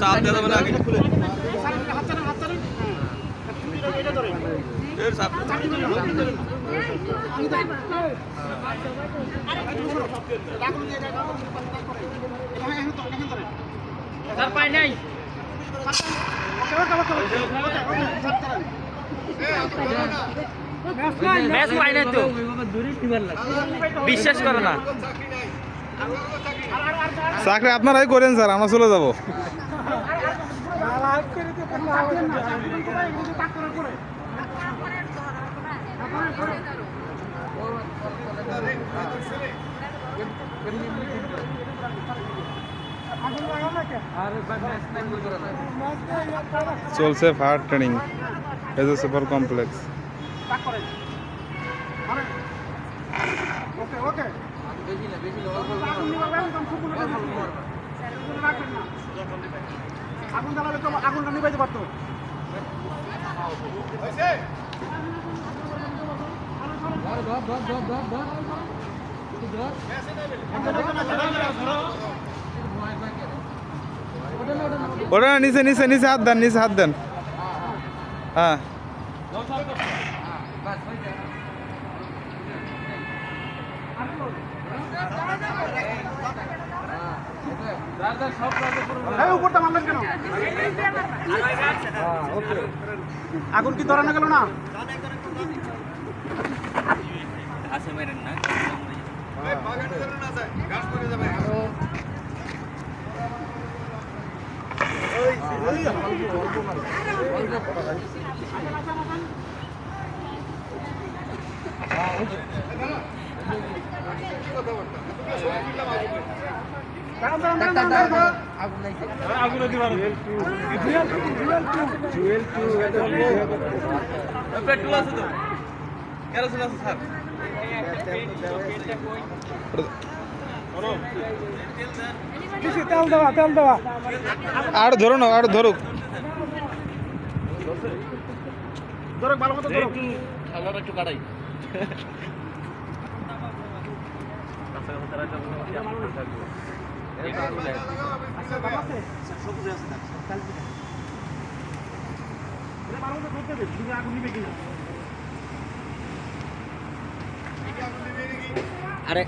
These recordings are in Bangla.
চাপ দিয়ে দেবেন আগে এর চাপ তার পাই নাই ম্যাচ পাই তো। বিশ্বাস করো না। চাকরি আপনারাই করেন স্যার, আমরা চলে যাব। চলছে fire training as a super complex আগুন জ্বালালে তো আগুনটা নিবাইতে পারতো। ওটা না, নিচে নিচে নিচে হাত দেন নিচে হাত দেন। হ্যাঁ। আগুন কি ধরানো গেল না? আছে মেরেন না দাঁড়ান, দাঁড়ান। তেল তেল আর ধরুন আর ধরুক। ধরো ভালো মতো ধরো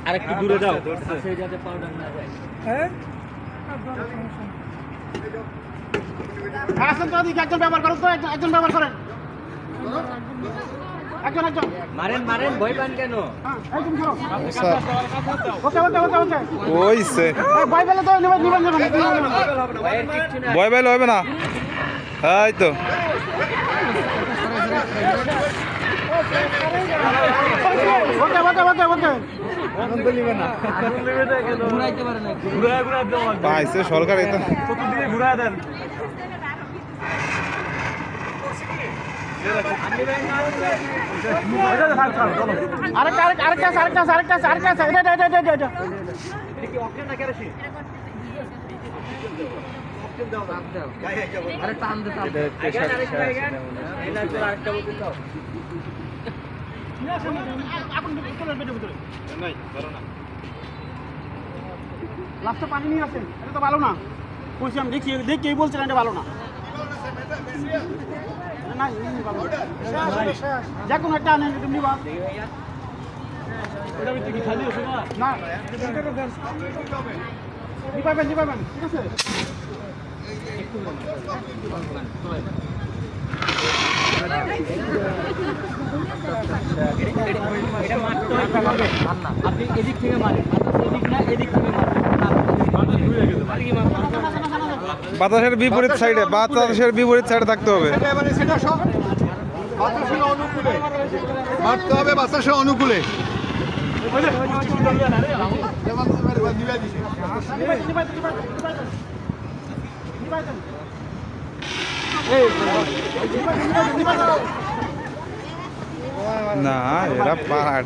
আরেকটু দূরে যাও। সেই যাতে পাউডার না যায় হ্যাঁ? আসেন তো একজন ব্যবহার করুন তো একজন একজন ব্যবহার করেন। একজন একজন। মারেন মারেন ভয় পান কেন? হ্যাঁ একজন ধরো স্যার। ওকে ওকে ওকে ওকে ওইছে। এই ভয় পেলে তো নেবেন নেবেন নেবেন। নেবেন ভয়ের ভয় পাইলে হবে না। এই তো। ওকে ওকে ওকে ওকে। ঘুরাইতে পাইছে সরকার এটা লাস্টে পানি নিয়ে আসেন, এটা তো ভালো না বলছি আমি, দেখি দেখি এই বলছিলেন এটা ভালো না। যে কোনো একটা আনেন তুমি না নিপাবেন নিপাবেন ঠিক আছে? আপনি এদিক থেকে মারেন এদিক না এদিক থেকে মারেন? বাতাসের বিপরীত সাইডে বাতাসের বিপরীত সাইডে থাকতে হবে। মারতে হবে বাতাসের অনুকূলে। না এরা পাহাড়